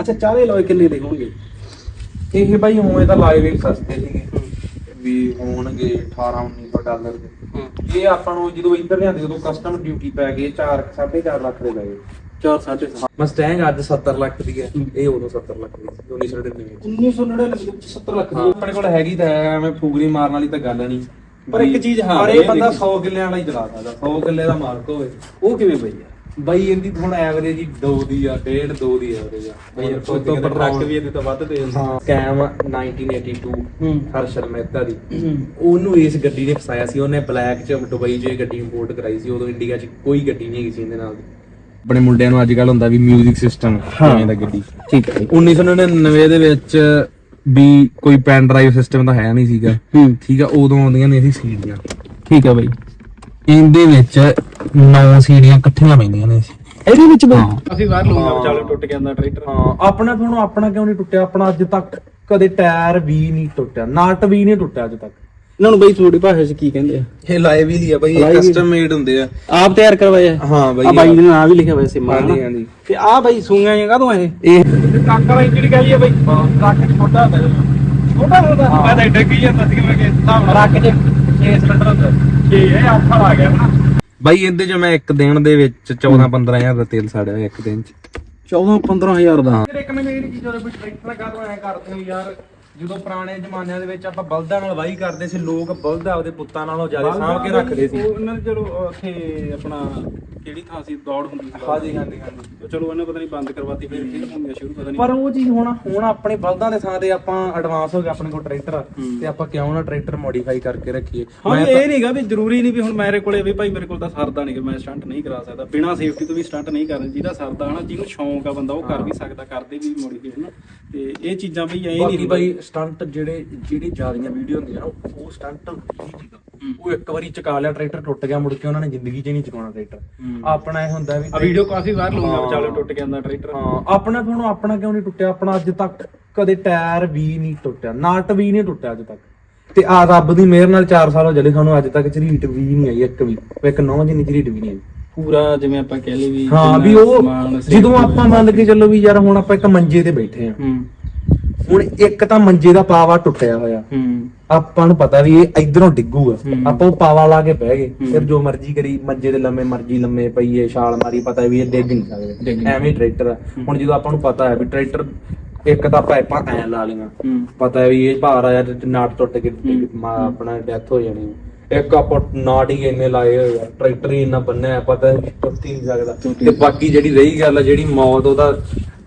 ਅੱਛਾ ਚਾਰੇ ਲੋਏ ਕਿੰਨੇ ਦੇ ਹੋਣਗੇ? ਇਹ ਭਾਈ ਉਵੇਂ ਤਾਂ ਲਾਈਵ ਹੀ ਸਸਤੇ ਸੀਗੇ। ਵੀ ਹੋਣਗੇ 18 1900 ਡਾਲਰ ਦੇ। ਇਹ ਆਪਾਂ ਨੂੰ ਜਦੋਂ ਇੱਧਰ ਲਿਆਂਦੇ ਉਦੋਂ ਕਸਟਮ ਡਿਊਟੀ ਪੈ ਗਈ 4 4.5 ਲੱਖ ਦੇ ਪੈ ਗਏ। 4 ਸਾਢੇ ਮਸਟੈਂਗ ਅੱਜ 70 ਲੱਖ ਦੀ ਹੈ। ਇਹ ਉਦੋਂ 70 ਲੱਖ ਦੀ ਸੀ 1999 1999 ਵਿੱਚ 70 ਲੱਖ ਹਾਂ, ਆਪਣੇ ਕੋਲ ਹੈਗੀ ਤਾਂ ਐਵੇਂ ਫੂਗਰੀ ਮਾਰਨ ਵਾਲੀ ਤਾਂ ਗੱਲ ਨਹੀਂ। ਪਰ ਇੱਕ ਚੀਜ਼ ਹਾਂ ਪਰ ਇਹ ਬੰਦਾ ਦੇਖੀ। 100 ਕਿੱਲਿਆਂ ਵਾਲਾ ਹੀ ਚਲਾ ਸਕਦਾ 100 ਕਿੱਲੇ ਦਾ ਮਾਲਕ ਹੋਵੇ। ਉਹ ਕਿਵੇਂ ਬਈ ਆ? ਬਈ ਇਹਦੀ ਹੁਣ ਐਵਰੇਜ ਹੀ 2 ਦੀ ਆ 1.5 2 ਦੀ ਐਵਰੇਜ ਆ। ਬਈ ਤੋਂ ਤੋਂ ਵੀ ਇਹਦੇ ਤੋਂ ਵੱਧ ਤੇ ਹਾਂ। ਸਕੈਮ 1982 ਹੂੰ। ਹਰਸ਼ਲ ਮਹਿਤਾ ਦੀ। ਉਹਨੂੰ ਇਸ ਗੱਡੀ ਨੇ ਫਸਾਇਆ ਸੀ ਉਹਨੇ ਬਲੈਕ ਚ ਦੁਬਈ ਇਹ ਗੱਡੀ ਇੰਪੋਰਟ ਕਰਾਈ ਸੀ ਉਦੋਂ ਇੰਡੀਆ 'ਚ ਕੋਈ ਗੱਡੀ ਨਹੀਂ ਹੈਗੀ ਸੀ ਇਹਦੇ ਨਾਲ ਆਪਣੇ ਮੁੰਡਿਆਂ ਨੂੰ ਅੱਜ ਕੱਲ ਹੁੰਦਾ ਵੀ 뮤직 ਸਿਸਟਮ ਕਿਵੇਂ ਦਾ ਗੱਡੀ। ਠੀਕ ਹੈ। 1999 ਦੇ ਵਿੱਚ ਵੀ ਕੋਈ ਪੈਨ ਡਰਾਈਵ ਸਿਸਟਮ ਤਾਂ ਹੈ ਨਹੀਂ ਸੀਗਾ। ਹੂੰ। ਠੀਕ ਆ ਉਦੋਂ ਆਉਂਦੀਆਂ ਨੇ ਸੀ ਸੀੜੀਆਂ ਠੀਕ ਹੈ ਬਈ। ਇਹਦੇ ਵਿੱਚ 9 ਸੀੜੀਆਂ ਇਕੱਠੀਆਂ ਪੈਂਦੀਆਂ ਨੇ ਇਹਦੇ ਵਿੱਚ ਬਈ। ਅਸੀਂ ਬਾਹਰ ਲੂੰਗਾ। ਵਿਚਾਲੇ ਟੁੱਟ ਗਿਆ ਟਰੈਕਟਰ। ਹਾਂ ਆਪਣਾ ਫਿਰ ਹੁਣ ਆਪਣਾ ਕਿਉਂ ਨਹੀਂ ਟੁੱਟਿਆ? ਆਪਣਾ ਅੱਜ ਤੱਕ ਕਦੇ ਟਾਇਰ ਵੀ ਨਹੀਂ ਟੁੱਟਿਆ। ਨਟ ਵੀ ਨਹੀਂ ਟੁੱਟਿਆ ਅੱਜ ਤੱਕ। ਇਹਨਾਂ ਨੂੰ ਬਈ ਤੁਹਾਡੀ ਭਾਸ਼ਾ 'ਚ ਕੀ ਕਹਿੰਦੇ ਆ? ਇਹ ਲਾਈਵ ਹੀ ਆ ਬਾਈ Live ਹੀ। ਕਸਟਮ ਮੇਡ ਹੁੰਦੇ ਆ। ਆਪ ਤਿਆਰ ਕਰਵਾਇਆ ਹਾਂ ਬਾਈ ਆ ਬਾਈ ਦੇ ਨਾਂ ਵੀ ਲਿਖਿਆ ਹੋਇਆ ਸੀ ਮਾਂ ਹਾਂਜੀ ਹਾਂਜੀ। ਤੇ ਆ ਬਾਈ ਸੂਈਆਂ ਜਾਂ ਕਾਹਦੋਂ ਇਹ? ਇਹ ਕਾਕਾ ਬਾਈ ਜਿਹੜੀ ਕਹੀ ਹੈ ਬਾਈ। ਟਰੱਕ ਚ ਛੋਟਾ ਹੁੰਦਾ। ਛੋਟਾ ਹੁੰਦਾ। ਮੈਂ ਤਾਂ ਐਡਾ ਕੀ ਜਾਂਦਾ ਸੀ ਮੈਂ ਕਿ ਹਿਸਾਬ ਨਾਲ ਰੱਖ ਕੇ 6 ਸਿਲੰਡਰ ਹੁੰਦਾ। ਠੀਕ ਹੈ ਆਫਰ ਆ ਗਿਆ ਨਾ। ਬਾਈ ਇਹਦੇ ਚ ਮੈਂ ਇੱਕ ਦਿਨ ਦੇ ਵਿੱਚ 14 15000 ਦਾ ਤੇਲ ਸਾੜਿਆ ਹੋਇਆ ਇੱਕ ਦਿਨ ਚ। 14 15000 ਦਾ। ਇੱਕ ਮੈਨੂੰ ਇਹ ਚੀਜ਼ ਹੋਵੇ ਵੀ ਟਰੈਕਟਰ ਕਾਹਦੋਂ ਐ ਕਰਦੇ ਹੋ ਯਾਰ? ਜਦੋਂ ਪੁਰਾਣੇ ਜ਼ਮਾਨਿਆਂ ਦੇ ਵਿੱਚ ਆਪਾਂ ਬਲਦਾਂ ਨਾਲ ਵਾਹੀ ਕਰਦੇ ਸੀ ਲੋਕ ਬਲਦ ਆਪਦੇ ਪੁੱਤਾਂ ਨਾਲੋਂ ਜ਼ਿਆਦਾ ਸਾਂਭ ਕੇ ਰੱਖਦੇ ਸੀ। ਉਹਨਾਂ ਦੇ ਚਲੋ ਉੱਥੇ ਆਪਣਾ ਕਿਹੜੀ ਥਾਂ ਸੀ? ਦੌੜ ਹੁੰਦੀ ਸੀ। ਹਾਂਜੀ ਹਾਂਜੀ ਹਾਂਜੀ। ਚਲੋ ਉਹਨੇ ਪਤਾ ਨਹੀਂ ਬੰਦ ਕਰਵਾਤੀ ਫਿਰ ਫਿਰ ਸ਼ੁਰੂ ਪਤਾ ਨਹੀਂ। ਪਰ ਉਹ ਚੀਜ਼ ਹੁਣ ਹੁਣ ਆਪਣੇ ਬਲਦਾਂ ਦੇ ਥਾਂ ਤੇ ਆਪਾਂ ਐਡਵਾਂਸ ਹੋ ਗਏ ਆਪਣੇ ਕੋਲ ਟਰੈਕਟਰ ਆ, ਤੇ ਆਪਾਂ ਕਿਉਂ ਨਾ ਟਰੈਕਟਰ ਮੋਡੀਫਾਈ ਕਰਕੇ ਰੱਖੀਏ? ਹਾਂ ਮੈਂ ਇਹ ਨਹੀਂਗਾ ਵੀ ਜ਼ਰੂਰੀ ਨਹੀਂ ਵੀ ਹੁਣ ਮੇਰੇ ਕੋਲੇ ਵੀ ਭਾਈ ਮੇਰੇ ਕੋਲ ਤਾਂ ਸਰਦਾ ਨਹੀਂ ਕਿ ਮੈਂ ਸਟੰਟ ਨਹੀਂ ਕਰਾ ਸਕਦਾ। ਬਿਨਾ ਸੇਫਟੀ ਤੋਂ ਵੀ ਸਟੰਟ ਨਹੀਂ ਕਰਨ ਜਿਹਦਾ ਸਰਦਾ ਹਨਾ ਜਿਹਨੂੰ ਸ਼ੌਂਕ ਆ ਬੰਦਾ ਉਹ ਕਰ ਵੀ ਸਕਦਾ ਕਰਦੇ ਵੀ ਮੋਡੀਫਿਕੇਸ਼ਨ ਤੇ ਇਹ ਚੀਜ਼ਾਂ ਬਈ ਐ ਬਾਕੀ ਨਹੀਂ ਬਾਈ ਸਟੰਟ ਜਿਹੜੇ ਜਿਹੜੀ ਜ਼ਿਆਦੀਆਂ ਵੀਡੀਓ ਹੁੰਦੀਆਂ ਨਾ ਉਹ- ਸਟੰਟ ਸੀਗਾ। ਉਹ ਇੱਕ ਵਾਰੀ ਚਕਾ ਲਿਆ ਟਰੈਕਟਰ ਟੁੱਟ ਗਿਆ ਮੁੜ ਕੇ ਉਹਨਾਂ ਨੇ ਜ਼ਿੰਦਗੀ 'ਚ ਨਹੀਂ ਚਕਾਉਣਾ ਟਰੈਕਟਰ ਆਪਣਾ ਇਹ ਹੁੰਦਾ ਵੀ ਆ ਵੀਡੀਓ ਕਾਫੀ ਵਾਰ ਲੂੰਗਾ ਹਾਂ। ਵਿਚਾਲੇ ਟੁੱਟ ਗਿਆ ਅੰਦਰ ਟਰੈਕਟਰ ਹਾਂ ਆਪਣਾ ਹੁਣ ਆਪਣਾ ਕਿਉਂ ਨਹੀਂ ਟੁੱਟਿਆ? ਆਪਣਾ ਅੱਜ ਤੱਕ ਕਦੇ ਟਾਇਰ ਵੀ ਨਹੀਂ ਟੁੱਟਿਆ ਨਟ ਵੀ ਨਹੀਂ ਟੁੱਟਿਆ ਅੱਜ ਤੱਕ। ਤੇ ਆ ਰੱਬ ਦੀ ਮਿਹਰ ਨਾਲ 4 ਸਾਲ ਹੋ ਜਲੇ ਸਾਨੂੰ ਅੱਜ ਤੱਕ ਝਰੀਟ ਵੀ ਨਹੀਂ ਆਈ ਇੱਕ ਵੀ। ਇੱਕ ਨੌ ਜਿੰਨੀ ਝਰੀਟ ਵੀ ਨਹੀਂ ਆਈ। ਪੂਰਾ ਜਿਵੇਂ ਆਪਾਂ ਕਹਿ ਲਈ ਵੀ ਹਾਂ ਵੀ ਉਹ ਜਦੋਂ ਆਪਾਂ ਮੰਨ ਕੇ ਚੱਲੋ ਵੀ ਯਾਰ ਹੁਣ ਆਪਾਂ ਇੱਕ ਮੰਜੇ ਤੇ ਬੈਠੇ ਆ ਹੂੰ। ਹੁਣ ਇੱਕ ਤਾਂ ਮੰਜੇ ਦਾ ਪਾਵਾ ਟੁੱਟਿਆ ਹੋਇਆ। ਹੂੰ। ਆਪਾਂ ਨੂੰ ਪਤਾ ਵੀ ਇਹ ਇਧਰੋਂ ਡਿੱਗੂਗਾ। ਆਪਾਂ ਉਹ ਪਾਵਾ ਲਾ ਕੇ ਬਹਿ ਗਏ। ਫਿਰ ਜੋ ਮਰਜ਼ੀ ਕਰੀ ਮੰਜੇ ਦੇ ਲੰਮੇ ਮਰਜ਼ੀ ਲੰਮੇ ਪਈਏ ਛਾਲ ਮਾਰੀ ਪਤਾ ਵੀ ਇਹ ਡਿੱਗ ਨਹੀਂ ਸਕਦੇ। ਐਵੇਂ ਟਰੈਕਟਰ ਆ। ਹੁਣ ਜਦੋਂ ਆਪਾਂ ਨੂੰ ਪਤਾ ਹੈ ਵੀ ਟਰੈਕਟਰ ਇੱਕ ਤਾਂ ਪਾਈਪਾਂ ਐ ਲਾ ਲਈਆਂ। ਪਤਾ ਵੀ ਇਹ ਭਾਰ ਆਇਆ ਤੇ ਨਾਟ ਟੁੱਟ ਕੇ ਆਪਣਾ ਡੈਥ ਹੋ ਜਾਣੀ। ਇੱਕ ਆਪਾਂ ਨਾਟ ਹੀ ਇੰਨੇ ਲਾਏ ਹੋਏ ਆ। ਟਰੈਕਟਰ ਹੀ ਇੰਨਾ ਬੰਨਿਆ ਪਤਾ ਟੁੱਟ ਹੀ ਨਹੀਂ ਸਕਦਾ। ਤੇ ਬਾਕੀ ਜਿਹੜੀ ਰਹੀ ਗੱਲ ਆ ਜਿਹੜੀ ਮੌਤ ਉਹਦਾ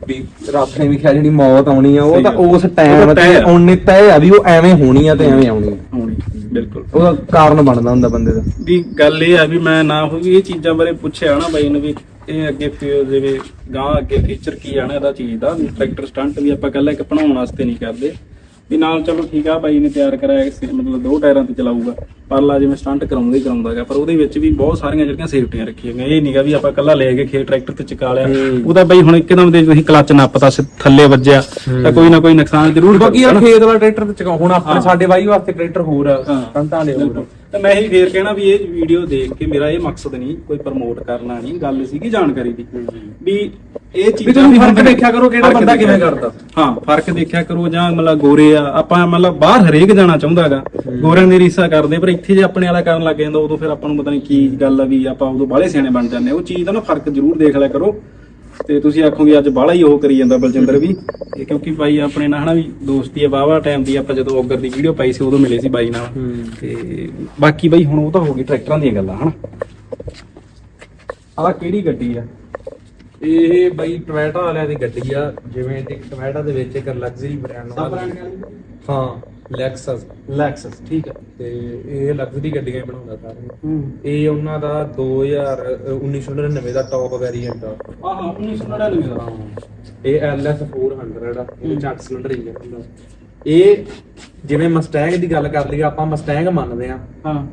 ਵੀ ਰੱਬ ਨੇ ਵੀ ਕਿਹਾ ਜਿਹੜੀ ਮੌਤ ਆਉਣੀ ਆ ਉਹ ਤਾਂ। ਉਸ ਟਾਈਮ ਤਾਂ। ਉਹਨੇ ਤੈਅ ਆ ਵੀ ਉਹ ਐਵੇਂ ਹੋਣੀ ਆ ਤੇ ਐਵੇਂ ਆਉਣੀ ਆ ਹੋਣੀ ਬਿਲਕੁਲ ਉਹਦਾ ਕਾਰਨ ਬਣਦਾ ਹੁੰਦਾ ਬੰਦੇ ਦਾ ਵੀ ਗੱਲ ਇਹ ਆ ਵੀ ਮੈਂ ਨਾ ਹੋਈ ਇਹ ਚੀਜ਼ਾਂ ਬਾਰੇ ਪੁੱਛਿਆ ਨਾ ਬਾਈ ਨੂੰ ਵੀ ਇਹ ਅੱਗੇ ਫਿਰ ਜਿਵੇਂ ਗਾਂ ਅੱਗੇ ਫੀਚਰ ਕੀ ਆਣਾ ਇਹਦਾ ਚੀਜ਼ ਦਾ ਟਰੈਕਟਰ ਸਟੰਟ ਵੀ ਆਪਾਂ ਕੱਲਾ ਇੱਕ ਬਣਾਉਣ ਵਾਸਤੇ ਨਹੀਂ ਕਰਦੇ ਵੀ ਨਾਲ ਚਲੋ ਠੀਕ ਆ ਬਾਈ ਨੇ ਤਿਆਰ ਕਰਾਇਆ ਸੀ ਮਤਲਬ ਦੋ ਟਾਇਰਾਂ ਤੇ ਚਲਾਊਗਾ ਪਰਲਾ ਜਿਵੇਂ ਸਟੰਟ ਕਰਾਉਂਦਾ ਹੀ ਕਰਾਉਂਦਾ ਹੈਗਾ ਪਰ ਉਹਦੇ ਵਿੱਚ ਵੀ ਬਹੁਤ ਸਾਰੀਆਂ ਜਿਹੜੀਆਂ ਸੇਫਟੀਆਂ ਰੱਖੀਆਂ ਗਈਆਂ ਇਹ ਨਹੀਂਗਾ ਵੀ ਆਪਾਂ ਕੱਲਾ ਲੈ ਕੇ ਖੇ ਟਰੈਕਟਰ ਤੇ ਚਕਾ ਲਿਆ। ਉਹਦਾ ਬਾਈ ਹੁਣ ਇੱਕਦਮ ਦੇ ਤੁਸੀਂ ਕਲੱਚ ਨੱਪਤਾ ਸ- ਥੱਲੇ ਵੱਜਿਆ ਤਾਂ ਕੋਈ ਨਾ ਕੋਈ ਨੁਕਸਾਨ ਜ਼ਰੂਰ ਬਾਕੀ ਯਾਰ ਨਾ। ਖੇਤ ਵਾਲਾ ਟਰੈਕਟਰ ਤੇ ਚਕਾ ਹੁਣ ਆਪਣੇ ਹਾਂ। ਸਾਡੇ ਵਾਈ ਵਾਸਤੇ ਟਰੈਕਟਰ ਹੋਰ ਆ ਹਾਂ। ਦੇ ਹੋਰ। ਤਾਂ ਮੈਂ ਇਹ ਫੇਰ ਕਹਿਣਾ ਵੀ ਇਹ ਵੀਡੀਓ ਦੇਖ ਕੇ ਮੇਰਾ ਇਹ ਮਕਸਦ ਨਹੀਂ ਕੋਈ ਪ੍ਰਮੋਟ ਕਰਨਾ ਨਹੀਂ ਗੱਲ ਸੀਗੀ ਜਾਣਕਾਰੀ ਦੀ ਵੀ ਇਹ ਚੀਜ਼ਾਂ ਤੁਸੀਂ ਵੀ ਫ਼ਰਕ ਹੁਣ- ਦੇਖਿਆ ਕਰੋ ਕਿਹੜਾ ਫ਼ਰਕ ਬੰਦਾ ਕਿਵੇਂ ਦੇਖਿਆ ਕਰਦਾ। ਹਾਂ ਫ਼ਰਕ ਦੇਖਿਆ ਕਰੋ ਜਾਂ ਮਤਲਬ ਗੋਰੇ ਆ ਆਪਾਂ ਮਤਲਬ ਬਾਹਰ ਹਰੇਕ ਜਾਣਾ ਚਾਹੁੰਦਾਗਾ ਗੋਰਿਆਂ ਦੀ ਰੀਸਾ ਕਰਦੇ ਪਰ ਇੱਥੇ ਜੇ ਆਪਣੇ ਵਾਲਾ ਕਰਨ ਲੱਗ ਜਾਂਦਾ ਉਦੋਂ ਫਿਰ ਆਪਾਂ ਨੂੰ ਪਤਾ ਨਹੀਂ ਕੀ ਗੱਲ ਆ ਵੀ ਆਪਾਂ ਉਦੋਂ ਬਾਹਲੇ ਸਿਆਣੇ ਬਣ ਜਾਂਦੇ ਆ। ਉਹ ਚੀਜ਼ ਦਾ ਨਾ ਫ਼ਰਕ ਜ਼ਰੂਰ ਦੇਖ ਲਿਆ ਕਰੋ ਤੇ ਤੁਸੀਂ ਆਖੋਗੇ ਅੱਜ ਬਾਹਲਾ ਹੀ ਉਹ ਕਰੀ ਜਾਂਦਾ ਬਲਜਿੰਦਰ ਵੀ। ਇਹ ਕਿਉਂਕਿ ਬਾਈ ਆਪਣੇ ਨਾਲ ਹਨਾ ਵੀ ਦੋਸਤੀ ਆ ਵਾਵਾ ਟਾਈਮ ਦੀ ਆਪਾਂ ਜਦੋਂ ਔਗਰ ਦੀ ਵੀਡੀਓ ਪਾਈ ਸੀ ਉਦੋਂ ਮਿਲੇ ਸੀ ਬਾਈ ਨਾਲ। ਤੇ ਬਾਕੀ ਬਾਈ ਹੁਣ ਉਹ ਤਾਂ ਹੋ ਗਈ ਟਰੈਕਟਰਾਂ ਦੀਆਂ ਗੱਲਾਂ ਹਨਾ। ਆਹ ਕਿਹੜੀ ਗੱਡੀ ਆ? ਇਹ ਬਈ ਟੋਇਟਾ ਵਾਲਿਆਂ ਦੀ ਗੱਡੀ ਆ ਜਿਵੇਂ ਇੱਕ ਟੋਇਟਾ ਦੇ ਵਿੱਚ ਇੱਕ ਲਗਜ਼ਰੀ ਬ੍ਰਾਂਡ ਹਾਂ। ਲੈਕਸਸ ਲੈਕਸਸ ਠੀਕ ਆ ਤੇ ਇਹ ਲਗਜ਼ਰੀ ਗੱਡੀਆਂ ਹੀ ਬਣਾਉਂਦਾ ਸਾਰੀਆਂ ਹੂੰ। ਇਹ ਉਹਨਾਂ ਦਾ 2000 ਅ, 1999 ਦਾ ਟੌਪ ਵੇਰੀਐਂਟ ਆ। ਆਹ 1999 ਦਾ ਇਹ LS 400 ਆ। ਇਹ 'ਚ ਅੱਠ ਸਿਲੰਡਰ ਇੰਜਨ ਹੁੰਦਾ ਇਹ ਜਿਵੇਂ ਮਸਟੈਂਗ ਦੀ ਗੱਲ ਕਰ ਲਈ ਆਪਾਂ ਮਸਟੈਂਗ ਮੰਨਦੇ ਆ। ਹਾਂ।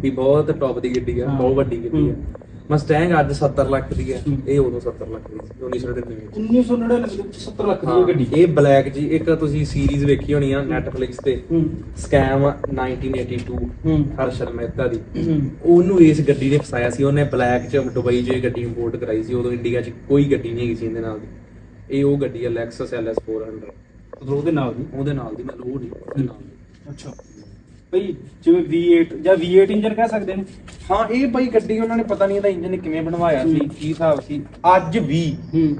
ਵੀ ਬਹੁਤ ਟੌਪ ਦੀ ਗੱਡੀ ਆ ਹਾਂ। ਬਹੁਤ ਵੱਡੀ ਗੱਡੀ ਆ। ਮਸਟੈਂਗ ਅੱਜ 70 ਲੱਖ ਦੀ ਹੈ। ਇਹ ਉਦੋਂ 70 ਲੱਖ ਦੀ ਸੀ 1999 ਚ 1999 ਵਿੱਚ 70 ਲੱਖ ਦੀ ਗੱਡੀ। ਇਹ ਬਲੈਕ ਜੀ ਇੱਕ ਤੁਸੀਂ ਸੀਰੀਜ਼ ਵੇਖੀ ਹੋਣੀ ਆ Netflix ਤੇ। ਸਕੈਮ 1982 ਹੂੰ। ਹਰਸ਼ਲ ਮਹਿਤਾ ਦੀ। ਉਹਨੂੰ ਇਸ ਗੱਡੀ ਨੇ ਫਸਾਇਆ ਸੀ। ਉਹਨੇ ਬਲੈਕ ਚ ਦੁਬਈ ਇਹ ਗੱਡੀ ਇੰਪੋਰਟ ਕਰਾਈ ਸੀ। ਉਦੋਂ ਇੰਡੀਆ 'ਚ ਕੋਈ ਗੱਡੀ ਨਹੀਂ ਹੈਗੀ ਸੀ ਇਹਦੇ ਨਾਲ ਦੀ। ਇਹ ਉਹ ਗੱਡੀ ਹੈ Lexus LS 400 ਮਤਲਬ ਉਹਦੇ ਨਾਲ ਦੀ? ਉਹਦੇ ਨਾਲ ਦੀ ਮਤਲਬ ਉਹ ਨਹੀਂ ਉਹਦੇ ਨਾਲ ਦੀ। ਅੱਛਾ। ਬਈ ਜਿਵੇਂ V8 ਜਾਂ V8 ਇੰਜਨ ਕਹਿ ਸਕਦੇ ਨੇ। ਹਾਂ ਇਹ ਬਾਈ ਗੱਡੀ ਉਹਨਾਂ ਨੇ ਪਤਾ ਨਹੀਂ ਇਹਦਾ ਇੰਜਨ ਕਿਵੇਂ ਬਣਵਾਇਆ ਸੀ। ਕੀ ਹਿਸਾਬ ਸੀ। ਅੱਜ ਵੀ ਹੂੰ।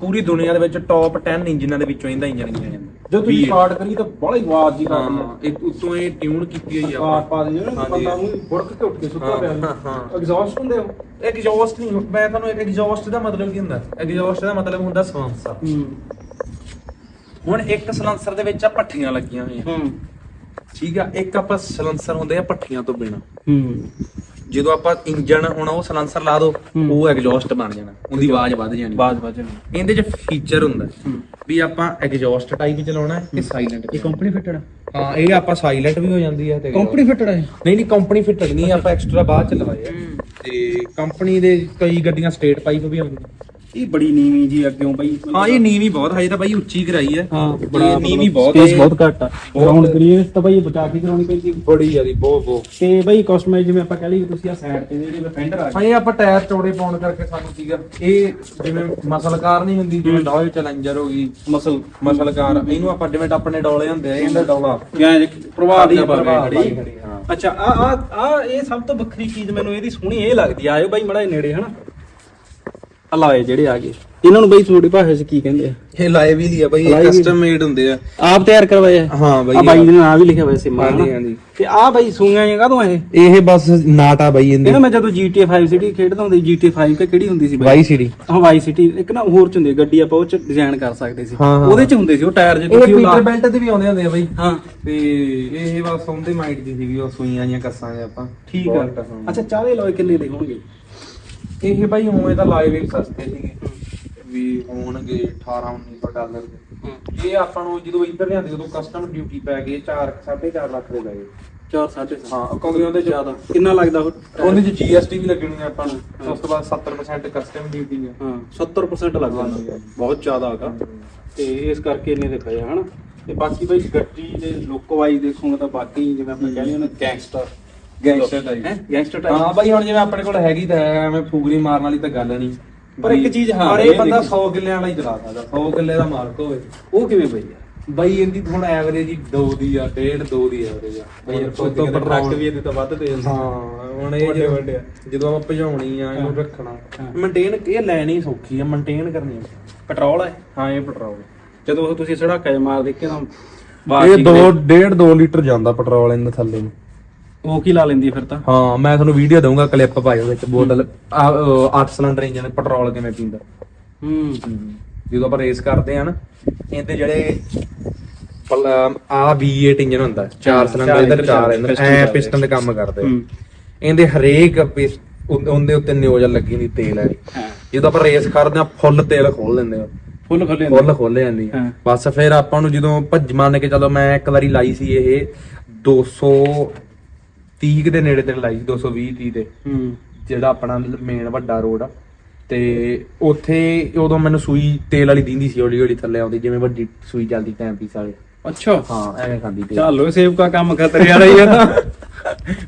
ਪੂਰੀ ਦੁਨੀਆ ਦੇ ਵਿੱਚ ਟੌਪ 10 ਇੰਜਨਾਂ ਦੇ ਵਿੱਚੋਂ ਇਹਦਾ ਇੰਜਨ ਗਿਆ ਜਾਂਦਾ ਜਦੋਂ ਤੁਸੀਂ V8 ਸਟਾਰਟ ਕਰੀ ਤਾਂ ਬੜੀ ਆਵਾਜ਼ ਜੀ ਕਰਦੀ ਹਾਂ ਇੱਕ ਉਤੋਂ ਇਹ ਟਿਊਨ ਕੀਤੀ ਹੋਈ ਆ ਆਵਾਜ਼ ਪਾ ਨੇ ਹਾਂਜੀ। ਬੰਦਾ ਨੂੰ ਬੁੜਕ ਕੇ ਉੱਠ ਕੇ ਸੁੱਤਾ ਪਿਆ। ਹਾਂ, ਹਾਂ। ਐਗਜ਼ੌਸਟ ਹੁੰਦੇ ਹੋ ਐਗਜ਼ੌਸਟ ਨਹੀਂ ਮੈਂ ਤੁਹਾਨੂੰ ਇੱਕ ਐਗਜ਼ੌਸਟ ਦਾ ਮਤਲਬ ਕੀ ਹੁੰਦਾ? ਐਗਜ਼ੌਸਟ ਦਾ ਮਤਲਬ ਹੁੰਦਾ ਸਲੈਂਸਰ। ਹੂੰ। ਹੁਣ ਇੱਕ ਸਲੈਂਸਰ ਦੇ ਵਿੱਚ ਆ ਪੱਠੀਆਂ ਲੱਗੀਆਂ ਹੋਈਆਂ। ਹੂੰ। ਠੀਕ ਆ ਇੱਕ ਆਪਾਂ ਸਲੈਂਸਰ ਹੁੰਦੇ ਆ ਪੱਠੀਆਂ ਤੋਂ ਬਿਨਾ। ਹੂੰ। ਜਦੋਂ ਆਪਾਂ ਇੰਜਨ ਹੁਣ ਉਹ ਸਲੈਂਸਰ ਲਾ ਦੋ। ਉਹ ਐਗਜ਼ੌਸਟ ਬਣ ਜਾਣਾ ਉਹਦੀ ਆਵਾਜ਼ ਵੱਧ ਜਾਣੀ। ਬਾਜ਼ ਵਜਣ ਇਹਦੇ 'ਚ ਫੀਚਰ ਹੁੰਦਾ ਵੀ ਆਪਾਂ ਐਗਜ਼ੌਸਟ ਟਾਈਪ ਚਲਾਉਣਾ ਹੈ ਕਿ ਸਾਇਲੈਂਟ ਇਹ ਕੰਪਨੀ ਫਿਟਡ ਹੈ ਹਾਂ ਇਹ ਆਪਾਂ ਸਾਇਲੈਂਟ ਵੀ ਹੋ ਜਾਂਦੀ ਹੈ ਤੇ ਕੰਪਨੀ ਫਿਟਡ ਹੈ ਨਹੀਂ ਨਹੀਂ ਕੰਪਨੀ ਫਿਟਡ ਨਹੀਂ ਆਪਾਂ ਐਕਸਟਰਾ ਬਾਅਦ ਚ ਲਵਾਏ ਤੇ ਕੰਪਨੀ ਦੇ ਕਈ ਗੱਡੀਆਂ ਸਟੇਟ ਪਾਈਪ ਵੀ ਆਉਂਦੀਆਂ। ਇਹ ਬੜੀ ਨੀਵੀਂ ਜੀ ਅੱਗਿਓਂ ਬਈ? ਹਾਂ ਇਹ ਨੀਵੀਂ ਬਹੁਤ ਹਜੇ ਤਾਂ ਬਾਈ ਉੱਚੀ ਕਰਾਈ ਹੈ। ਹਾਂ ਬੜਾ ਨੀਵੀਂ ਬਹੁਤ ਸਪੇਸ ਹੈ। ਬਹੁਤ ਘੱਟ ਆ। ਗਰਾਊਂਡ ਕਲੀਅਰੈਂਸ ਤਾਂ ਬਈ ਬਚਾ ਕੇ ਕਰਾਉਣੀ ਪੈਂਦੀ ਬੜੀ ਜਿਆਦੀ ਬਹੁਤ ਬਹੁਤ। ਤੇ ਬਈ ਕਸਟਮਾਈਜ਼ ਜਿਵੇਂ ਆਪਾਂ ਕਹਿ ਲਈਏ ਤੁਸੀਂ ਆ ਸਾਈਡ ਤੇ ਜਿਹੜੇ ਫੈਂਡਰ ਆ ਹਾਂ ਇਹ ਆਪਾਂ ਟਾਇਰ ਚੌੜੇ ਪਾਉਣ ਕਰਕੇ ਸਾਨੂੰ ਸੀਗਾ ਇਹ ਜਿਵੇਂ ਮਸਲਕਾਰ ਨਹੀਂ ਹੁੰਦੀ ਜਿਵੇਂ ਡੋਲ ਚੈਲੰਜਰ ਹੋ ਗਈ ਮਸਲ। ਮਸਲਕਾਰ। ਇਹਨੂੰ ਆਪਾਂ ਜਿਵੇਂ ਆਪਣੇ ਡੋਲੇ ਹੁੰਦੇ ਆ ਇਹਦਾ ਡੋਲਾ। ਜਾਂ ਪ੍ਰਭਾਵ ਦੀ ਪ੍ਰਭਾਵ ਖੜੀ ਖੜੀ, ਹਾਂ। ਅੱਛਾ ਆ ਆ ਆ ਇਹ ਸਭ ਤੋਂ ਵੱਖਰੀ ਚੀਜ਼ ਮੈਨੂੰ ਇਹਦੀ ਸੋਹਣੀ ਇਹ ਲੱਗਦੀ ਆਇਓ ਬਾਈ ਮੜਾ ਨੇੜੇ ਹਨਾ? ਅਲਾਏ ਜਿਹੜੇ ਆ ਗਏ। ਇਹਨਾਂ ਨੂੰ ਬਈ ਤੁਹਾਡੀ ਭਾਸ਼ਾ 'ਚ ਕੀ ਕਹਿੰਦੇ ਆ? ਇਹ ਲਾਏ ਵੀ ਦੀ ਆ ਬਾਈ ਲਾਏ ਵੀ ਕਸਟਮ ਮੇਡ ਹੁੰਦੇ ਆ। ਆਪ ਤਿਆਰ ਕਰਵਾਏ ਆ? ਹਾਂ ਬਾਈ ਆ ਬਾਈ ਦੇ ਨਾਂ ਵੀ ਲਿਖਿਆ ਹੋਇਆ ਸੀ ਮਾਂ ਹਾਂਜੀ, ਹਾਂਜੀ। ਤੇ ਆ ਬਾਈ ਸੂਈਆਂ ਜਾਂ ਕਾਹਦੋਂ ਇਹ? ਇਹ ਬਸ ਨਾਟਾ ਬਾਈ ਇਹਨਾਂ ਮੈਂ ਜਦੋਂ GTA 5 ਸਿਟੀ ਖੇਡਦਾ ਹੁੰਦਾ ਸੀ GTA 5 ਕਿ ਕਿਹੜੀ ਹੁੰਦੀ ਸੀ ਬਾਈ? Y city. ਹਾਂ ਵਾਈ ਸਿਟੀ ਇੱਕ ਨਾ ਹੋਰ ਚ ਹੁੰਦੀ ਗੱਡੀ ਆਪਾਂ ਉਹ ਚ ਡਿਜ਼ਾਈਨ ਕਰ ਸਕਦੇ ਸੀ। ਉਹਦੇ ਚ ਹੁੰਦੇ ਸੀ ਉਹ ਟਾਇਰ ਜੇ ਇਹ ਤੁਸੀਂ ਉਹ ਪੀਟਰ ਬੈਲਟ ਤੇ ਵੀ ਆਉਂਦੇ ਹੁੰਦੇ ਆ ਬਾਈ। ਹਾਂ। ਤੇ ਇਹ ਬਸ ਉਹਦੇ ਮਾਈਂਡ ਦੀ ਸੀਗੀ ਉਹ ਸੂਈਆਂ ਜਾਂ ਕੱਸਾਂ ਦੇ ਆਪਾਂ। ਠੀਕ ਆ। ਅੱਛਾ ਚਾਰੇ ਲੋਏ ਕਿੰਨੇ ਦੇ ਹੋਣਗੇ? ਇਹ ਬਾਈ ਉਵੇਂ ਤਾਂ ਲਾਏ ਵੀ ਸਸਤੇ ਸੀਗੇ। ਵੀ ਹੋਣਗੇ 18 1900 ਡਾਲਰ ਦੇ। ਇਹ ਆਪਾਂ ਨੂੰ ਜਦੋਂ ਇੱਧਰ ਲਿਆਂਦੇ ਜਦੋਂ ਕਸਟਮ ਡਿਊਟੀ ਪੈ ਗਈ 4 4.5 ਲੱਖ ਦੇ 4 ਸਾਢੇ ਹਾਂ ਕਿਉਂਕਿ ਉਹਦੇ ਚ ਜ਼ਿਆਦਾ। ਕਿੰਨਾ ਲੱਗਦਾ ਉਹ? ਉਹਦੇ ਚ GST ਵੀ ਲੱਗਣੀ ਆ ਆਪਾਂ ਨੂੰ। ਉਸ ਤੋਂ ਬਾਅਦ 70% ਕਸਟਮ ਡਿਊਟੀ ਹੈ ਹਾਂ 70% ਲੱਗ ਜਾਂਦਾ। ਬਹੁਤ ਜ਼ਿਆਦਾ ਹੈਗਾ ਤੇ। ਇਸ ਕਰਕੇ ਇੰਨੇ ਦੇ ਪਏ ਆ ਹਨਾ। ਤੇ ਬਾਕੀ ਬਈ ਗੱਡੀ ਦੇ ਲੁੱਕ ਵਾਈਜ਼ ਦੇਖੋਗੇ ਤਾਂ ਬਾਕੀ ਜਿਵੇਂ ਆਪਾਂ ਕਹਿੰਦੇ ਹਾਂ। ਨਾ ਗੈਂਗਸਟਰ type। ਹੈ ਗੈਂਗਸਟਰ ਹਾਂ ਟਾਈਪ ਬਾਈ ਹੁਣ ਜਿਵੇਂ ਆਪਣੇ ਕੋਲ ਹੈਗੀ ਤਾਂ ਹੈ ਐਵੇਂ ਫੂਗਰੀ ਮਾਰਨ ਵਾਲੀ ਤਾਂ ਗੱਲ ਨਹੀਂ। ਪਰ ਇੱਕ ਚੀਜ਼ ਹਾਂ, ਪਰ ਇਹ ਇਹ ਬੰਦਾ ਦੇਖੀ। 100 ਕਿੱਲਿਆਂ ਵਾਲਾ ਹੀ ਚਲਾ ਸਕਦਾ। 100 ਕਿੱਲੇ ਦਾ ਮਾਲਕ ਹੋਵੇ। ਉਹ ਕਿਵੇਂ ਬਈ ਯਾਰ ਬਾਈ ਇਹਦੀ ਹੁਣ ਐਵਰੇਜ ਹੀ 2 ਦੀ ਆ 1.5 2 ਦੀ ਐਵਰੇਜ ਆ। ਬਈ ਯਾਰ ਟਰੱਕ ਵੀ ਇਹਦੇ ਤੋਂ ਵੱਧ ਦੇ ਹਾਂ ਹੁਣ ਇਹ ਵੱਡੇ ਜਦੋਂ- ਵੱਡੇ ਆ। ਜਦੋਂ ਆਪਾਂ ਭਜਾਉਣੀ ਆ ਇਹਨੂੰ ਰੱਖਣਾ। ਮੇਨਟੇਨ ਇਹ ਲੈਣੀ ਸੌਖੀ ਆ ਮੇਨਟੇਨ ਕਰਨੀ ਆ। ਪੈਟਰੋਲ ਹੈ ਹਾਂ ਇਹ ਪੈਟਰੋਲ ਜਦੋਂ ਉਹ ਤੁਸੀਂ ਸੜਾਕਾ ਜਿਹਾ ਮਾਰ ਦੇ ਕੇ ਤਾਂ ਇਹ 2 1.5 2 ਲੀਟਰ ਜਾਂਦਾ ਪੈਟਰੋਲ ਇਹਨਾਂ ਥੱਲੇ ਨੂੰ। ਉਹ ਕੀ ਲਾ ਲੈਂਦੀ ਫਿਰ ਤਾਂ? ਹਾਂ ਮੈਂ ਤੁਹਾਨੂੰ ਵੀਡੀਓ ਦਊਂਗਾ ਕਲਿੱਪ ਪਾਇਓ ਵਿੱਚ ਬੋਤਲ। 8 ਸਿਲੰਡਰ ਇੰਜਨ ਪੈਟਰੋਲ ਕਿਵੇਂ ਪੀਂਦਾ। ਹੂੰ। ਜਦੋਂ ਆਪਾਂ ਰੇਸ ਕਰਦੇ ਆ ਨਾ ਇਹਦੇ ਜਿਹੜੇ ਆ V8 ਇੰਜਨ ਹੁੰਦਾ ਚਾਰ ਸਿਲੰਡਰ ਇਧਰ ਇੱਧਰ ਚਾਰ ਇੰਜਨ piston ਐ। ਪਿਸਟਨ ਦੇ ਕੰਮ ਕਰਦੇ। ਇਹਦੇ ਹਰੇਕ ਉਹਦੇ ਉੱਤੇ ਨਿਓਜ਼ਲ ਲੱਗੀ ਹੁੰਦੀ ਤੇਲ ਵਾਲੀ। ਹਾਂ। ਜਦੋਂ ਆਪਾਂ ਰੇਸ ਕਰਦੇ ਆ ਫੁੱਲ ਤੇਲ ਖੋਲ ਦਿੰਦੇ ਆ ਫੁੱਲ ਖੋਲੇ ਫੁੱਲ ਖੋਲੇ ਹਾਂ। ਬਸ ਫਿਰ ਆਪਾਂ ਨੂੰ ਜਦੋਂ ਭੱਜ ਮੰਨ ਕੇ ਚਲੋ ਮੈਂ ਇੱਕ ਵਾਰੀ ਲਾਈ ਸੀ ਇਹ 230 ਕੁ ਦੇ ਨੇੜੇ ਤੇ ਲਾਈ ਸੀ 220 30 ਤੇ ਹੂੰ। ਜਿਹੜਾ ਆਪਣਾ ਮੇਨ ਵੱਡਾ ਰੋਡ ਆ। ਤੇ ਉੱਥੇ ਉਦੋਂ ਮੈਨੂੰ ਸੂਈ ਤੇਲ ਵਾਲੀ ਦਿੰਦੀ ਸੀ ਹੌਲੀ ਹੌਲੀ ਥੱਲੇ ਆਉਂਦੀ ਜਿਵੇਂ ਵੱਡੀ ਸੂਈ ਚੱਲਦੀ ਟਾਈਮ ਪੀਸ ਵਾਲੇ। ਅੱਛਾ। ਹਾਂ ਐਵੇਂ ਖਾਂਦੀ ਤੇਲ। ਚੱਲੋ ਸੇਵਕਾ ਕੰਮ ਖਤਰੇ ਵਾਲਾ ਹੀ ਆ ਤਾਂ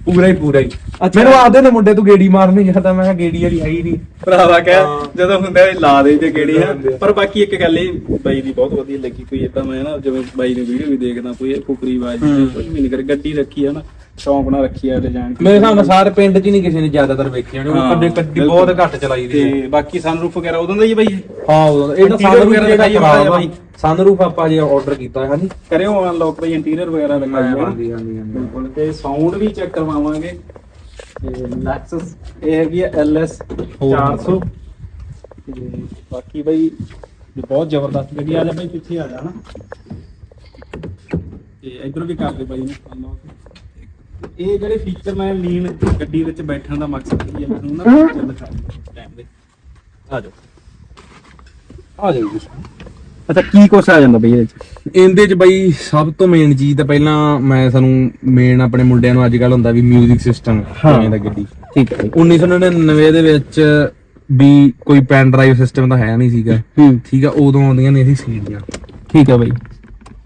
ਪੂਰਾ ਹੀ ਪੂਰਾ ਹੀ। ਮੈਨੂੰ ਆਦੇ ਨੇ ਮੁੰਡੇ ਤੂੰ ਗੇੜੀ ਮਾਰਨੀ ਜਾਂਦਾ ਮੈਂ ਕਿਹਾ ਗੇੜੀ ਵਾਲੀ ਹੈ ਹੀ ਨਹੀਂ ਭਰਾਵਾ ਹਾਂ। ਕਹਿ ਜਦੋਂ ਹੁੰਦਾ ਇਹ ਲਾ ਦੇ ਜੇ ਕਿਹੜੀ ਆ। ਪਰ ਬਾਕੀ ਇੱਕ ਗੱਲ ਇਹ ਬਾਈ ਦੀ ਬਹੁਤ ਵਧੀਆ ਲੱਗੀ ਕੋਈ ਏਦਾਂ ਮੈਂ ਨਾ ਜਿਵੇਂ ਬਾਈ ਦੀ ਵੀਡੀਓ ਵੀ ਦੇਖਦਾ ਕੋਈ ਇਹ ਫੁਕਰੀ ਬਾਜੀ ਹੂੰ। ਕੁਝ ਵੀ ਨਹੀਂ ਕਰ ਗੱਡੀ ਰੱਖੀ ਆ ਨਾ ਸ਼ੌਂਕ ਨਾਲ ਰੱਖੀ ਆ ਡਿਜ਼ਾਈਨ ਮੇਰੇ ਹਿਸਾਬ ਨਾਲ ਸਾਰੇ ਪਿੰਡ 'ਚ ਹੀ ਨਹੀਂ ਕਿਸੇ ਨੇ ਜ਼ਿਆਦਾਤਰ ਵੇਖੀ ਹੋਣੀ ਉਹ ਹਾਂ, ਕੱਡੀ ਕੱਡੀ। ਬਹੁਤ ਘੱਟ ਚਲਾਈ ਦੀ ਹੈ ਤੇ ਬਾਕੀ ਸਨਰੂਫ ਵਗੈਰਾ ਉਦੋਂ ਦਾ ਹੀ ਬਾਈ? ਹਾਂ ਉਦੋਂ ਇਹ Interior ਸਨਰੂਫ ਵਗੈਰਾ ਜਿਹਾ ਖਰਾਬ ਆ ਸਨਰੂਫ ਆਪਾਂ ਜੇ ਆਰਡਰ ਕੀਤਾ ਹੈ ਹਾਂਜੀ? ਕਰਿਓ ਅਨਲੌਕ ਬਾਈ ਇੰਟੀਰੀਅਰ ਵਗੈਰਾ ਨਾ ਹਾਂਜੀ ਹਾਂਜੀ ਹਾਂਜੀ। ਬਿਲਕੁਲ ਤੇ ਸਾਊਂਡ ਵੀ ਚੈੱਕ ਕਰਵਾਵਾਂਗੇ। ਤੇ ਲੈਕਸਸ ਇਹ ਹੈਗੀ ਹੈ LS 400 ਤੇ ਬਾਕੀ ਬਈ ਬਹੁਤ ਜ਼ਬਰਦਸਤ ਗੱਡੀ ਆ ਜਾ ਬਈ ਪਿੱਛੇ ਆ ਜਾ ਨਾ। ਤੇ ਇਧਰ ਵੀ ਕਰ ਦੇ ਬਾਈ ਨੂੰ। unlock। ਇਹ ਜਿਹੜੇ ਫੀਚਰ ਮੈਂ ਲੀਨ ਗੱਡੀ ਵਿੱਚ ਬੈਠਣ ਦਾ ਮਕਸਦ ਕੀ ਹੈ ਮੈਨੂੰ ਨਾ ਫੀਚਰ ਦਿਖਾ ਟਾਈਮ ਦੇ ਆ ਜਾਓ। ਆ ਜਾਓ ਜੀ। ਅੱਛਾ ਕੀ ਕੁਛ ਆ ਜਾਂਦਾ ਬਈ ਇਹਦੇ ਚ? ਇਹਦੇ ਚ ਬਈ ਸਭ ਤੋਂ ਮੇਨ ਚੀਜ਼ ਤਾਂ ਪਹਿਲਾਂ ਮੈਂ ਸਾਨੂੰ ਮੇਨ ਆਪਣੇ ਮੁੰਡਿਆਂ ਨੂੰ ਅੱਜ ਕੱਲ ਹੁੰਦਾ ਵੀ 뮤직 ਸਿਸਟਮ। ਕਿਵੇਂ ਦਾ ਗੱਡੀ। ਠੀਕ ਹੈ 1999 ਦੇ ਵਿੱਚ ਵੀ ਕੋਈ ਪੈਨ ਡਰਾਈਵ ਸਿਸਟਮ ਤਾਂ ਹੈ ਨਹੀਂ ਸੀਗਾ। ਹੂੰ। ਠੀਕ ਆ ਉਦੋਂ ਆਉਂਦੀਆਂ ਨੇ ਸੀ ਸੀਡੀਆਂ। ਠੀਕ ਹੈ ਬਾਈ।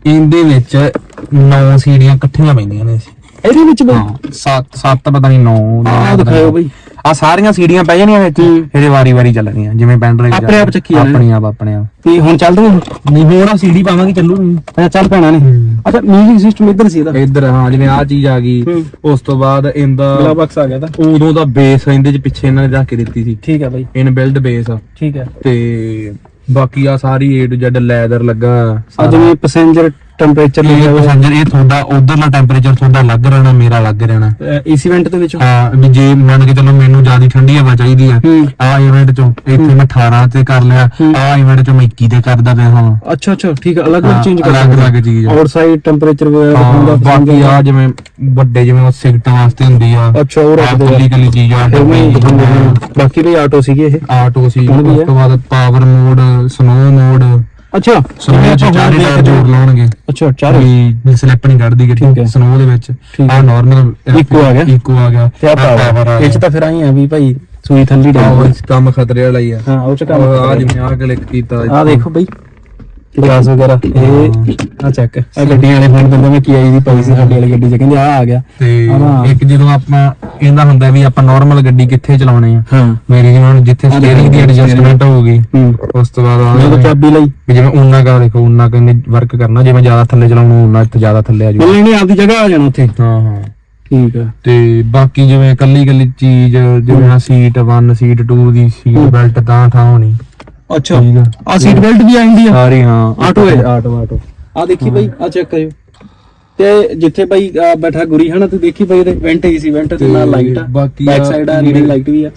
ਇਹਦੇ ਵਿੱਚ 9 ਸੀਡੀਆਂ ਇਕੱਠੀਆਂ ਪੈਂਦੀਆਂ ਨੇ ਇਹਦੇ ਵਿੱਚ ਬਾਈ? ਹਾਂ ਸੱਤ ਸੱਤ ਪਤਾ ਨਹੀਂ 9 ਆਹ ਦਿਖਾਇਓ ਬਈ। ਆ ਸਾਰੀਆਂ ਸੀਡੀਆਂ ਪੈ ਜਾਣੀਆਂ ਵਿੱਚ। ਇਹਦੇ ਵਾਰੀ ਵਾਰੀ ਚੱਲਣੀਆਂ ਜਿਵੇਂ ਪੈਨ ਡਰਾਈਵ ਆਪਣੇ ਆਪ ਚੱਕੀ ਜਾਣੇ। ਆਪਣੇ ਆਪ ਆਪਣੇ ਆਪ। ਤੇ ਹੁਣ ਚੱਲਦੇ ਨਹੀਂ ਹੋਰ ਆ ਸੀਡੀ ਪਾਵਾਂਗੇ ਚੱਲੂ ਅੱਛਾ ਚੱਲ ਪੈਣਾ ਨੇ ਅੱਛਾ ਮਿਊਜ਼ਿਕ ਸਿਸਟਮ ਇੱਧਰ ਸੀ ਇਹਦਾ। ਇੱਧਰ ਹਾਂ ਜਿਵੇਂ ਆ ਚੀਜ਼ ਆ ਗਈ ਹੂੰ। ਉਸ ਤੋਂ ਬਾਅਦ ਅਗਲਾ ਇਹਦਾ ਬਾਕਸ ਆ ਗਿਆ ਤਾਂ। ਉਦੋਂ ਦਾ ਬੇਸ ਇਹਦੇ ਚ ਪਿੱਛੇ ਇਹਨਾਂ ਨੇ ਰੱਖ ਕੇ ਦਿੱਤੀ ਸੀ। ਠੀਕ ਹੈ ਬਾਈ। ਇਨ ਬਿਲਡ ਬੇਸ ਆ। ਠੀਕ ਹੈ ਤੇ ਬਾਕੀ ਆ ਸਾਰੀ A to Z ਲੈਦਰ ਲੱਗਾ। ਆ ਜਿਵੇਂ ਪੈਸੇਂਜਰ ਟੈਂਪਰੇਚਰ ਇਹ ਪੈਸੇਂਜਰ ਇਹ ਤੁਹਾਡਾ ਉਧਰਲਾ ਟੈਂਪਰੇਚਰ ਤੁਹਾਡਾ ਲੱਗ ਰਹਿਣਾ ਮੇਰਾ ਲੱਗ ਰਹਿਣਾ। ਏਸੀ ਵੈਂਟ ਦੇ ਵਿੱਚ? ਹਾਂ ਵੀ ਜੇ ਮੰਨ ਕੇ ਚੱਲੋ ਮੈਨੂੰ ਜ਼ਿਆਦਾ ਠੰਡੀ ਹਵਾ ਚਾਹੀਦੀ ਆ ਆ ਇਵੈਂਟ ਚੋਂ ਇੱਥੇ ਮੈਂ 18 ਤੇ ਕਰ ਲਿਆ ਆ ਇਵੈਂਟ ਚੋਂ ਮੈਂ 21 ਤੇ ਕਰਦਾ ਪਿਆ ਹਾਂ। ਅੱਛਾ ਅੱਛਾ ਠੀਕ ਹੈ ਅਲੱਗ ਅਲੱਗ ਚੇਂਜ ਕਰ ਅਲੱਗ ਅਲੱਗ ਚੀਜ਼ ਆ। ਆਊਟਸਾਈਡ ਟੈਂਪਰੇਚਰ ਵਗੈਰਾ ਹਾਂ, ਦਿਖਾਉਂਦਾ ਬਾਕੀ ਆ ਜਿਵੇਂ ਵੱਡੇ ਜਿਵੇਂ ਉਹ ਸਿਗਰਟ ਵਾਸਤੇ ਹੁੰਦੀ ਆ ਅੱਛਾ ਉਹ ਰੱਖ ਦੋ ਕੱਲੀ ਚੀਜ਼ ਆ ਬਾਕੀ ਵੀ ਆਟੋ ਸੀਗੇ ਇਹ। ਆਟੋ ਸੀ ਉਸ ਆ। ਤੋਂ ਬਾਅਦ ਪਾਵਰ ਮੋਡ ਸਨੋ ਮੋਡ ਅੱਛਾ। ਸਨੋ ਚ ਚਾਰੇ ਟਾਇਰ ਜੋੜ ਲਾਉਣਗੇ। ਅੱਛਾ ਚਾਰ। ਵੀ ਸਲਿੱਪ ਨਹੀਂ ਕੱਢਦੀ ਠੀਕ ਹੈ। ਸਨੋ ਦੇ ਵਿੱਚ ਆ ਨਾਰਮਲ Eco ਆ ਗਿਆ। ਇਕੋ ਆ ਗਿਆ। ਤੇ ਪਾਵਰ ਇਹ ਚ। ਤਾਂ ਫਿਰ ਆਈ ਆ ਵੀ ਭਾਈ ਸੂਈ ਥੱਲੀ ਉਹ ਕੰਮ ਖਤਰੇ ਵਾਲਾ ਹੀ ਆ। ਹਾਂ ਉਹ ਚ ਕੰਮ ਆ। ਜਿਵੇਂ ਆ ਕਲਿੱਕ ਕੀਤਾ। ਆ ਦੇਖੋ ਬਈ। ਗਲਾਸ ਵਗੈਰਾ ਇਹ ਆ ਚੈੱਕ ਆ ਗੱਡੀਆਂ ਵਾਲੇ ਫੋਨ ਦਿੰਦੇ ਮੈਂ ਕੀ ਆਈ ਦੀ ਪਾਈ ਸੀ ਸਾਡੀ ਵਾਲੀ ਗੱਡੀ ਚ ਕਹਿੰਦੇ ਆ ਆ ਗਿਆ। ਤੇ ਹਾਂ। ਇੱਕ ਜਦੋਂ ਆਪਾਂ ਇਹਦਾ ਹੁੰਦਾ ਵੀ ਆਪਾਂ ਨਾਰਮਲ ਗੱਡੀ ਕਿੱਥੇ ਚਲਾਉਣੇ ਆ? ਹਾਂ। ਮੇਰੀ ਜਿਵੇਂ ਹੁਣ ਜਿੱਥੇ ਸਟੀਅਰਿੰਗ ਦੀ ਐਡਜਸਟਮੈਂਟ ਹੋਊਗੀ ਹੂੰ ਉਸ ਤੋਂ ਬਾਅਦ ਆ ਜਦੋਂ ਚਾਬੀ ਲਈ। ਵੀ ਜਿਵੇਂ ਉਹਨਾਂ ਕਾ ਦੇਖੋ ਉਹਨਾਂ ਕਹਿੰਦੇ ਵਰਕ ਕਰਨਾ ਜਿਵੇਂ ਜ਼ਿਆਦਾ ਥੱਲੇ ਚਲਾਉਣਾ ਉਹਨਾਂ ਤੇ ਜ਼ਿਆਦਾ ਥੱਲੇ ਆ ਜਾਊ ਮਿਲਣੀ ਨਹੀਂ ਆਪਦੀ ਜਗ੍ਹਾ ਆ ਜਾਣਾ ਉੱਥੇ। ਹਾਂ ਹਾਂ। ਠੀਕ ਆ। ਤੇ ਬਾਕੀ ਜਿਵੇਂ ਕੱਲੀ ਕੱਲੀ ਚੀਜ਼ ਜਿਵੇਂ ਆ ਸੀਟ 1 ਸੀਟ 2 ਦੀ ਸੀਟ ਬੈਲਟ ਤਾਂ ਥਾਂ ਹੋਣੀ। ਅੱਛਾ। ਠੀਕ ਆ। ਆ ਸੀਟ ਬੈਲਟ ਵੀ ਆਂਦੀ ਆ? ਸਾਰੀ ਹਾਂ। ਆਟੋ ਹੈ? Auto auto. ਆ ਦੇਖੀ ਬਾਈ ਆ ਚੈੱਕ ਕਰਿਓ। ਤੇ ਜਿੱਥੇ ਬਾਈ ਆਹ ਬੈਠਾ ਗੁਰੀ ਹਨਾ ਤੂੰ ਦੇਖੀ ਬਾਈ ਇਹਦੇ ਵੈਂਟ ਹੀ ਸੀ ਵੈਂਟ ਦੇ ਨਾਲ ਲਾਈਟ ਆ। ਬਾਕੀ ਬੈਕ ਆ ਸਾਈਡ ਆ ਰੀਡਿੰਗ ਲਾਈਟ ਵੀ ਆ।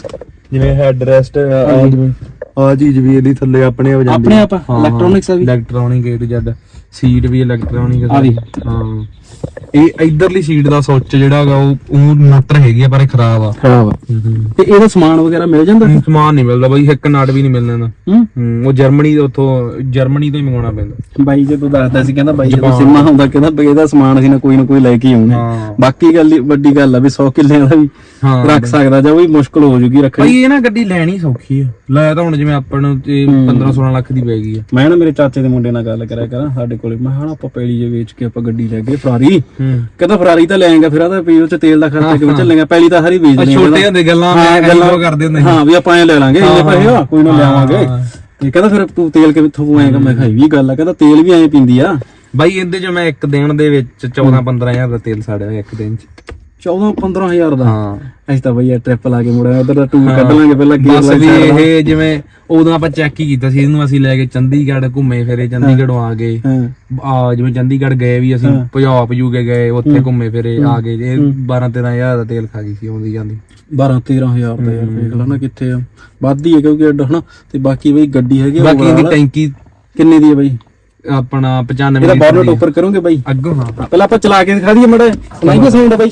ਜਿਵੇਂ ਹੈਡ ਰੈਸਟ ਆ ਜਿਵੇਂ ਆ ਚੀਜ਼ ਵੀ ਇਹਦੀ ਥੱਲੇ ਆਪਣੇ ਆਪ ਜਾਂਦੀ ਆਪਣੇ ਆਪ ਆ, electronics ਆ ਵੀ? Electronic A to Z seat we electronic ਆ। ਹਾਂ। ਇਹ ਇਧਰਲੀ ਸੀਟ ਦਾ ਸੁੱਚ ਜਿਹੜਾ ਹੈਗਾ ਉਹ ਉਹ ਮੋਟਰ ਹੈਗੀ ਆ ਪਰ ਇਹ ਖਰਾਬ ਆ। ਖਰਾਬ ਆ। ਤੇ ਇਹਦਾ ਸਮਾਨ ਵਗੈਰਾ ਮਿਲ ਜਾਂਦਾ? ਹੂੰ, ਸਮਾਨ ਨਹੀਂ ਮਿਲਦਾ ਬਾਈ ਇੱਕ ਨਾਟ ਵੀ ਨਹੀਂ ਮਿਲਣਾ ਹੂੰ। ਹੂੰ ਉਹ ਜਰਮਨੀ ਦੇ ਉੱਥੋਂ ਜਰਮਨੀ ਤੋਂ ਹੀ ਮੰਗਾਉਣਾ ਪੈਂਦਾ। ਬਾਈ ਜਦੋਂ ਦੱਸਦਾ ਸੀ ਕਹਿੰਦਾ ਬਾਈ ਜਦੋਂ। ਸਿੰਮਾ ਹੁੰਦਾ ਕਹਿੰਦਾ ਬਈ ਇਹਦਾ ਸਮਾਨ ਅਸੀਂ ਨਾ ਕੋਈ ਨਾ ਕੋਈ ਲੈ ਕੇ ਹੀ ਆਉਂਦੇ ਹਾਂ। ਬਾਕੀ ਗੱਲ ਹੀ- ਵੱਡੀ ਗੱਲ ਆ ਵੀ 100 ਕਿੱਲਿਆਂ ਦਾ ਵੀ ਹਾਂ। ਰੱਖ ਸਕਦਾ ਜਾਂ ਉਹ ਵੀ ਮੁਸ਼ਕਲ ਹੋ ਜੂਗੀ ਰੱਖਣੀ। ਭਾਈ ਇਹ ਨਾ ਗੱਡੀ ਲੈਣੀ ਸੌਖੀ ਆ। ਲੈ ਤਾਂ ਹੁਣ ਜਿਵੇਂ ਆਪਾਂ ਨੂੰ ਤੇ 15 16 ਲੱਖ ਦੀ ਪੈ ਗਈ ਆ। ਮੈਂ ਨਾ ਮੇਰੇ ਚਾਚੇ ਦੇ ਮੁੰਡੇ ਨਾਲ ਗੱਲ ਕਰਿਆ ਕਰਾਂ ਸਾਡੇ ਕੋਲੇ। ਮੈਂ ਹਾਂ ਆਪਾਂ ਪੈਲੀ ਜੇ ਵੇਚ ਕੇ ਆਪਾਂ ਗੱਡੀ ਲੈ ਗਏ ਫਰਾਰੀ। ਕਹਿੰਦਾ ਫਰਾਰੀ ਤਾਂ ਲੈ ਆਏਗਾ ਫਿਰ ਆਦਾ ਵੀ ਉਹ ਚ ਤੇਲ ਦਾ ਖਰਚਾ ਕਿਵੇਂ ਚੱਲੇਗਾ? ਪਹਿਲੀ ਤਾਂ ਸਾਰੀ ਵੇਚ ਲਈ ਛੋਟੇ ਹੁੰਦੇ ਗੱਲਾਂ ਮੈਂ ਗੱਲਾਂ ਕਰਦੇ ਹੁੰਦੇ ਹਾਂ ਵੀ ਆਪਾਂ ਐ ਲੈ ਲਾਂਗੇ ਇੰਨੇ ਪੈਸੇ ਆ ਕੋਈ ਨਾ ਲਿਆਵਾਂਗੇ। ਇਹ ਕਹਿੰਦਾ ਫਿਰ ਤੂੰ ਤੇਲ ਕਿਵੇਂ ਥੂ ਆਏਗਾ ਮੈਂ ਇਹ ਵੀ ਗੱਲ ਆ। ਕਹਿੰਦਾ ਤੇਲ ਵੀ ਐਂ ਪੀਂਦੀ ਆ। ਬਾਈ ਇਹਦੇ ਚ ਮੈਂ ਇੱਕ ਦਿਨ ਦੇ ਵਿੱਚ 14 15000 ਦਾ ਤੇਲ ਸਾੜਿਆ ਇੱਕ ਦਿਨ ਚ। 14 15000 ਦਾ। ਹਾਂ। ਅਸੀਂ ਤਾਂ ਬਈ ਟ੍ਰਿਪ ਲਾ ਕੇ ਮੁੜਿਆ ਉਧਰ ਦਾ ਟੂਰ ਕੱਢ ਲਾਂਗੇ ਪਹਿਲਾਂ ਗੇਅਰ ਬਸ ਵੀ ਲਾਈਨ ਇਹ ਜਿਵੇਂ ਉਦੋਂ ਆਪਾਂ ਚੈੱਕ ਹੀ ਕੀਤਾ ਸੀ ਇਹਨੂੰ ਅਸੀਂ ਲੈ ਕੇ ਚੰਡੀਗੜ੍ਹ ਘੁੰਮੇ ਫਿਰੇ ਚੰਡੀਗੜ੍ਹੋਂ ਆ ਗਏ। ਆ ਜਿਵੇਂ ਚੰਡੀਗੜ੍ਹ ਗਏ ਵੀ ਅਸੀਂ ਪੰਜਾਬ ਯੂ ਕੇ ਗਏ ਉੱਥੇ ਘੁੰਮੇ ਫਿਰੇ ਆ ਗਏ। ਇਹ 12 13000 ਦਾ ਤੇਲ ਖਾ ਗਈ ਸੀ ਆਉਂਦੀ ਜਾਂਦੀ। 12 13000 ਦਾ ਯਾਰ ਦੇਖ ਕਿੱਥੇ ਆ। ਵੱਧਦੀ ਹੈ ਕਿਉਂਕਿ ਐਡਾ ਹਨਾ? ਤੇ ਬਾਕੀ ਬਈ ਗੱਡੀ ਹੈਗੀ ਬਾਕੀ। ਟੈਂਕੀ ਕਿੰਨੀ ਦੀ ਹੈ ਬਈ? ਆਪਣਾ 95 ਇਹਦਾ ਬਾਰਨਟ ਉੱਪਰ ਕਰੋਗੇ ਬਾਈ? ਅੱਗੋਂ ਹਾਂ। ਪਹਿਲਾਂ ਆਪਾਂ ਚਲਾ ਕੇ ਦਿਖਾ ਦਈਏ ਮੜਾ ਸੁਣਾਈਏ ਸਾਊਂਡ ਬਾਈ।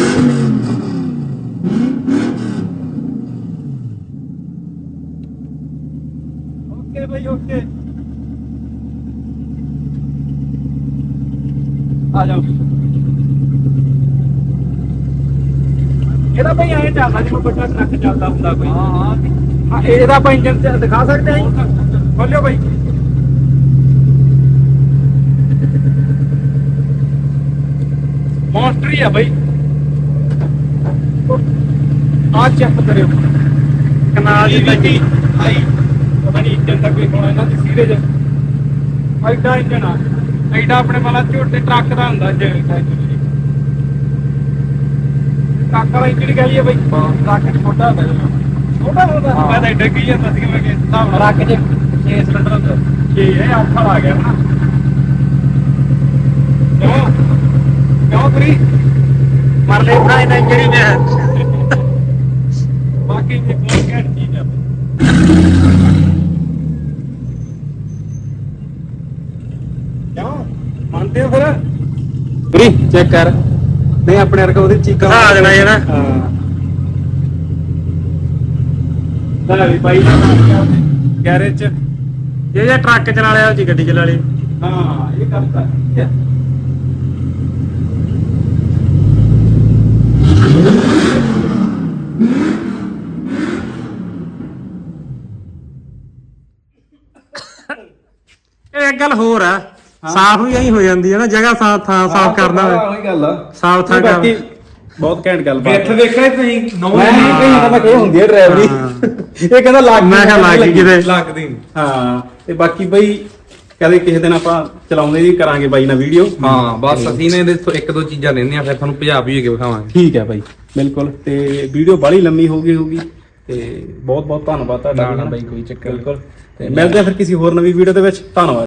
ਆ ਜਾਓ। ਇਹਦਾ ਭਾਈ ਐਂ ਚੱਲਦਾ ਜਿਵੇਂ ਵੱਡਾ ਟਰੱਕ ਚੱਲਦਾ ਹੁੰਦਾ ਕੋਈ। ਹਾਂ ਹਾਂ। ਹਾਂ ਇਹਦਾ ਆਪਾਂ ਇੰਜਨ ਦਿਖਾ ਸਕਦੇ ਹਾਂ ਖੋਲਿਓ ਬਾਈ ਮੌਨਸਟਰ ਹੀ ਆ ਬਾਈ ਆ ਚੈੱਕ ਕਰਿਓ। ਕਨਾਲ ਦੀ ਬੱਜੀ ਆਈ ਪਤਾ ਨਹੀਂ ਇੰਜਨ ਦਾ ਕੋਈ ਹੋਣਾ ਇਹਨਾਂ ਦੀ ਸੀਰੀਜ਼ ਐਡਾ ਇੰਜਨ ਆ। ਐਡਾ ਆਪਣੇ ਵਾਲਾ ਝੋਟੇ ਟਰੱਕ ਦਾ ਹੁੰਦਾ ਜੇ ਟਰੱਕ ਵਾਲਾ ਇੰਜਨ ਕਹ ਲਈਏ ਬਾਈ? ਟਰੱਕ ਛੋਟਾ ਹੁੰਦਾ। ਛੋਟਾ ਹੁੰਦਾ? ਮੈਂ ਤਾਂ ਐਡਾ ਕੀ ਜਾਂਦਾ ਸੀ ਮੈਂ ਕਿ ਹਿਸਾਬ ਨਾਲ ਟਰੱਕ 'ਚ 6 ਸਿਲੰਡਰ ਹੁੰਦਾ। 6 ਇਹ ਆਖਰ ਆ ਗਿਆ ਨਾ। ਕਿਉਂ? ਕਿਉਂ ਕਰੀ ਮਰ ਲੈ ਇਹਨਾਂ ਇੰਜਰੀ ਨੇ ਬਾਕੀ ਇਹ ਬਹੁਤ ਘੈਂਟ ਚੀਜ਼ ਆ ਕਿਉਂ ਮੰਨਦੇ ਹੋ ਫਿਰ? ਬਰੀ ਚੈੱਕ ਕਰ। ਨਹੀਂ ਆਪਣੇ ਵਰਗਾ ਉਹਦੇ ਚੀਕਾਂ ਘਸਾ ਦੇਣਾ ਜਿਹੜਾ। ਹਾਂ। ਲੈ ਵੀ ਬਾਈ। ਗੈਰੇਜ ਚ। ਜੇ ਜੇ ਟਰੱਕ ਚਲਾ ਲਿਆ ਜੀ ਗੱਡੀ ਚਲਾ ਲਈ। ਹਾਂ ਕੰਮ ਇਹ ਇੱਕ ਗੱਲ ਹੋਰ ਆ। ਸਾਫ਼ ਵੀ ਐਂ ਹੋ ਜਾਂਦੀ ਹੈ ਨਾ ਜਗ੍ਹਾ ਸਾਫ਼ ਥਾਂ ਸਾਫ਼ ਕਰਨਾ। ਹੋਵੇ ਉਹੀ ਗੱਲ ਆ। ਸਾਫ਼ ਥਾਂ ਬਾਕੀ ਕਰ ਬਹੁਤ ਘੈਂਟ ਗੱਲ ਵੇਖ ਵੇਖਿਆ ਤੁਸੀਂ ਨੌ ਮੈਂ ਨਹੀਂ ਕਹੀ ਮੈਂ ਕਹੀ ਹੁੰਦੀ ਹੈ ਡਰਾਈਵਰੀ ਇਹ ਕਹਿੰਦਾ ਲੱਗ ਮੈਂ ਕਿਹਾ ਲੱਗ ਗਈ ਕਿਤੇ। ਲੱਗਦੀ। ਹਾਂ ਤੇ ਬਾਕੀ ਬਈ ਕਦੇ ਕਿਸੇ ਦਿਨ ਆਪਾਂ ਚਲਾਉਂਦੇ ਜੀ ਕਰਾਂਗੇ ਬਾਈ ਨਾਲ ਵੀਡੀਓ ਹਾਂ ਬਸ ਅਸੀਂ ਨੇ ਇਹਦੇ ਤੋਂ ਇੱਕ ਦੋ ਚੀਜ਼ਾਂ ਲੈਣੀਆਂ ਫਿਰ ਤੁਹਾਨੂੰ ਪੰਜਾਬ ਵੀ ਕੇ ਵਿਖਾਵਾਂਗੇ। ਠੀਕ ਹੈ ਬਾਈ ਬਿਲਕੁਲ। ਤੇ ਵੀਡੀਓ ਬਾਲੀ ਲੰਮੀ ਹੋ ਗਈ ਹੋਗੀ ਤੇ ਬਹੁਤ ਬਹੁਤ ਧੰਨਵਾਦ ਤੁਹਾਡਾ। ਬਾਈ, ਕੋਈ ਚੱਕਰ। ਬਿਲਕੁਲ। ਤੇ ਮਿਲਦੇ ਆ ਫਿਰ ਕਿਸੇ ਹੋਰ ਨਵੀਂ ਵੀਡੀਓ ਦੇ ਵਿੱਚ। ਧੰਨਵਾਦ।